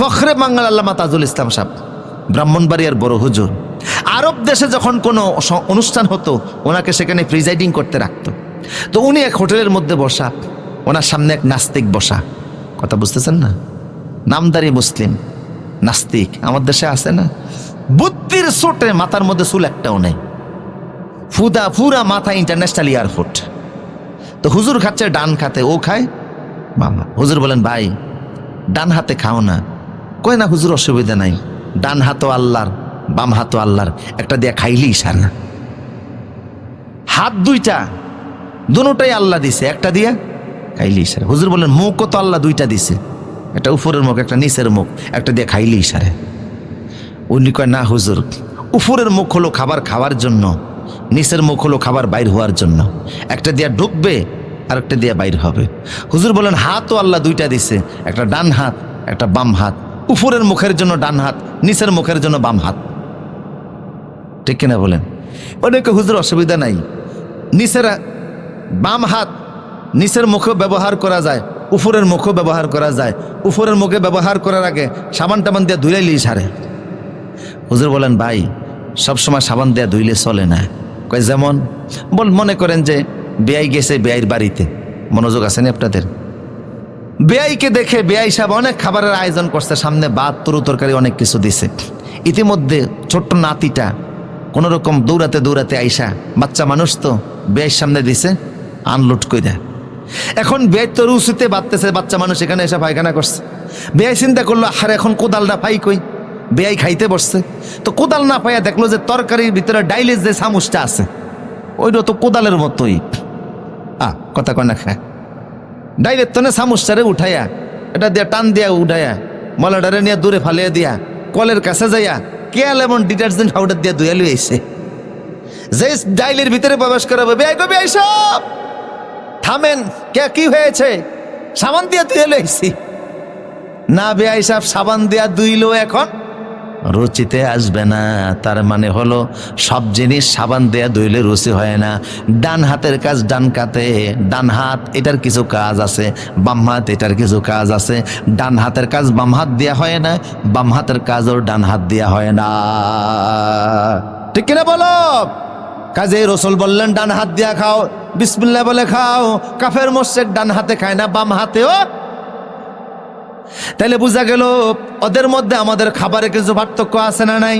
ফখরে বাঙ্গাল আল্লামা তাজুল ইসলাম সাহেব, ব্রাহ্মণবাড়িয়ার বড় হুজুর। আরব দেশে যখন কোনো অনুষ্ঠান হতো, ওনাকে সেখানে প্রিজাইডিং করতে রাখতো। তো উনি এক হোটেলের মধ্যে বসা, ওনার সামনে এক নাস্তিক বসা। কথা বুঝতেছেন না? নামদারি মুসলিম, নাস্তিক, আমার দেশে আছে না? বুদ্ধির সোটে মাথার মধ্যে চুল একটাও নেই। ফুদা পুরা মাথা ইন্টারন্যাশনাল এয়ারপোর্ট তো হুজুর খাচ্ছে, ডান খাতে ও খায় বাবা হুজুর বলেন, ভাই, ডান হাতে খাও না। কয় না হুজুর, অসুবিধা নাই। ডান হাতও আল্লাহর, বাম হাতও আল্লাহর। একটা দিয়ে খাইলেই সার হাত দুইটা, দুটাই আল্লাহ দিছে, একটা দিয়া খাইলেই সারে। হুজুর বলেন মুখও তো আল্লাহ দুইটা দিছে। একটা উপরের মুখ, একটা নিচের মুখ, একটা দিয়ে খাইলেই সারে। উনি কয়, না হুজুর, উপরের মুখ হলো খাবার খাওয়ার জন্য, নিচের মুখ হলো খাবার বাইর হওয়ার জন্য। একটা দিয়া ঢুকবে আর একটা দিয়া বাইর হবে। হুজুর বলেন হাতও আল্লাহ দুইটা দিছে, একটা ডান হাত, একটা বাম হাত। উপরের মুখের জন্য ডান হাত, নিচের মুখের জন্য বাম হাত। ঠিক কিনা বলেন? অনেকে হুজুর অসুবিধা নাই। নিচের বাম হাত, নিচের মুখে ব্যবহার করা যায় উপরের মুখও ব্যবহার করা যায়। উপরের মুখে ব্যবহার করার আগে সাবান টাবান দিয়ে ধুইলেই সারে হুজুর বলেন, ভাই, সবসময় সাবান দেয়া ধুইলে চলে না। কয়, যেমন? বল, মনে করেন যে বেয়াই গেছে বেয়াইর বাড়িতে। মনোযোগ আছে না আপনাদের? বেয়াইকে দেখে বেয়াই সাহেব অনেক খাবারের আয়োজন করছে, সামনে ভাত তরু তরকারি অনেক কিছু দিছে। ইতিমধ্যে ছোট্ট নাতিটা কোনো রকম দৌড়াতে দৌড়াতে আইসা, বাচ্চা মানুষ তো বেয়াইর সামনে দিছে, আনলোড দেয় এখন বেয়াই তো রুসিতে বাড়তেছে, বাচ্চা মানুষ এখানে এসে পায়খানা করছে। বেয়াই চিন্তা করল, আর এখন কোদালটা পাই কই? বেয়াই খাইতে বসছে। তো কোদাল না পাইয়া দেখল যে তরকারির ভিতরে ডাইলের যে চামচটা আছে, ওইটা তো কোদালের মতোই। আ কথা কয় না খায় ডাইরেক্ট তনে চামচটারে উঠাইয়া, এটা দিয়া টান দিয়া উঠাইয়া, মলাডারে নিয়ে দূরে ফালিয়ে দিয়া, কলের কাছে যাইয়া, কেয়াল এমন ডিটারজেন্ট পাউডার দিয়া ধুয়ে আইছে। যে ডাইলের ভিতরে প্রবেশ করাবে বেআই কবি আইসব থামেন, কে, কি হয়েছে? সাবান দিয়া ধুয়ে লইছি না বেআই সাহেব সাবান দিয়া ধুইলো এখন। রুচিতে আসবে না। তার মানে হলো, সব জিনিস সাবান দেয়া ধুইলে রুচি হয় না। ডান হাতের কাজ ডান কাতে, ডান হাত এটার কিছু কাজ আছে, বাম হাত এটার কিছু কাজ আছে। ডান হাতের কাজ বাম হাত দেওয়া হয় না, বাম হাতের কাজও ডান হাত দেওয়া হয় না। ঠিক কিনা বলো? কাজে রসুল বললেন, ডান হাত দিয়া খাও বিসমিল্লা বলে খাও। কাফের মোশেক ডান হাতে খায় না, বাম হাতেও তাহলে বোঝা গেল ওদের মধ্যে আমাদের খাবারে কিছু পার্থক্য আছে না নাই?